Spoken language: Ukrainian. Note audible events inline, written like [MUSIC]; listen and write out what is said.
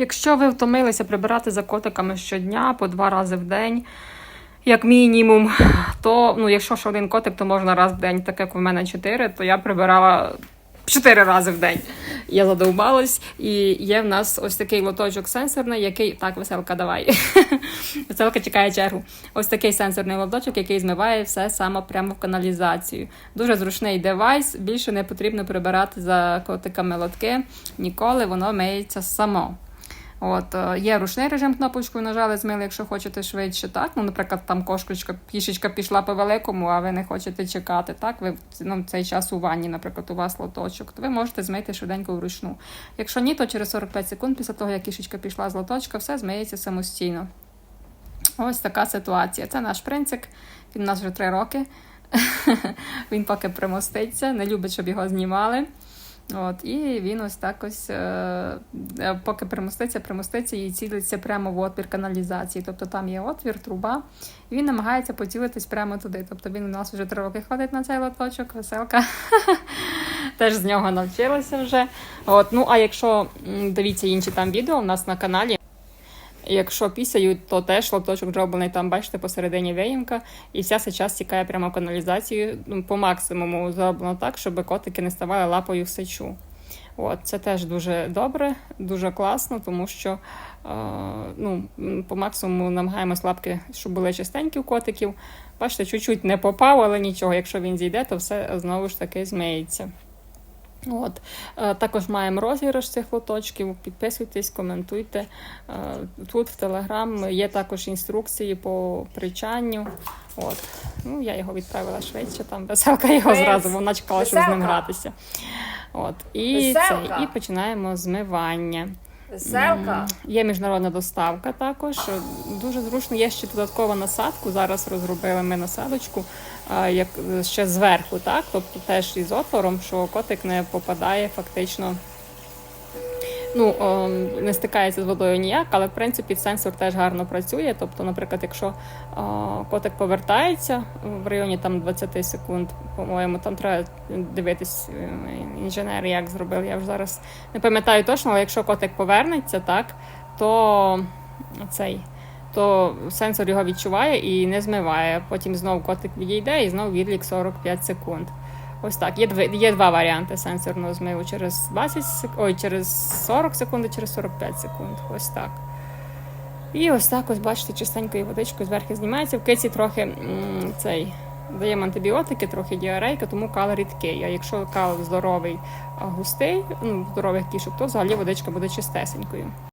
Якщо ви втомилися прибирати за котиками щодня по два рази в день, як мінімум, то ну, якщо ж один котик, то можна раз в день, так як у мене чотири, то я прибирала чотири рази в день. Я задовбалась, і є в нас ось такий лоточок сенсорний, який. Так, веселка, давай. [LAUGHS] Веселка чекає чергу. Ось такий сенсорний лоточок, який змиває все саме прямо в каналізацію. Дуже зручний девайс, більше не потрібно прибирати за котиками лотки. Ніколи воно миється само. От, е, є ручний режим кнопочкою нажали, змили, якщо хочете швидше. Так? Ну, наприклад, там кошечка, кішечка пішла по великому, а ви не хочете чекати. Так? Ви ну, цей час у ванні, наприклад, у вас лоточок, то ви можете змити швиденько вручну. Якщо ні, то через 45 секунд після того, як кішечка пішла з лоточка, все змиється самостійно. Ось така ситуація. Це наш принцик, він у нас вже три роки. [LAUGHS] Він поки примоститься, не любить, щоб його знімали. От, і він ось так ось, е, е, поки примоститься, примоститься і цілиться прямо в отвір каналізації. Тобто там є отвір, труба, і він намагається поцілитись прямо туди. Тобто він у нас вже три роки ходить на цей лоточок, веселка. [LAUGHS] Теж з нього навчилася вже. От, ну а якщо дивіться інші там відео у нас на каналі. Якщо пісяють, то теж лоточок зроблений там, бачите, посередині виїмка, і вся ця час тікає прямо в каналізацію. Ну, по максимуму зроблено так, щоб котики не ставали лапою в сечу. От, це теж дуже добре, дуже класно, тому що е, ну, по максимуму намагаємось лапки, щоб були чистенькі у котиків. Бачите, чуть-чуть не попав, але нічого. Якщо він зійде, то все знову ж таки змиється. От. Е, Також маємо розіграш цих лоточків. Підписуйтесь, коментуйте. Е, Тут в Телеграм є також інструкції по причанню. От. Ну, я його відправила швидше, там веселка його зразу, бо вона чекала, щоб з ним гратися. От. І, це, і починаємо змивання. Веселка. Є міжнародна доставка також. Дуже зручно. Є ще додаткова насадку. Зараз розробили ми насадочку як ще зверху, так? Тобто теж із отвором, що котик не попадає фактично. Ну, о, не стикається з водою ніяк, але в принципі сенсор теж гарно працює. Тобто, наприклад, якщо о, котик повертається в районі там 20 секунд, по-моєму, там треба дивитись е, інженер, як зробив. Я вже зараз не пам'ятаю точно, але якщо котик повернеться, так, то цей. То сенсор його відчуває і не змиває. Потім знову котик відійде і знову відлік 45 секунд. Ось так. Є, дві, є два варіанти сенсорного змиву через 20 сек... Ой, через 40 секунд через 45 секунд. Ось так. І ось так, ось бачите, чистенькою водичкою зверху знімається. В киці трохи м, цей. Даємо антибіотики, трохи діарейка, тому кал рідкий. А якщо кал здоровий, густий, ну, здорових кішок, то взагалі водичка буде чистесенькою.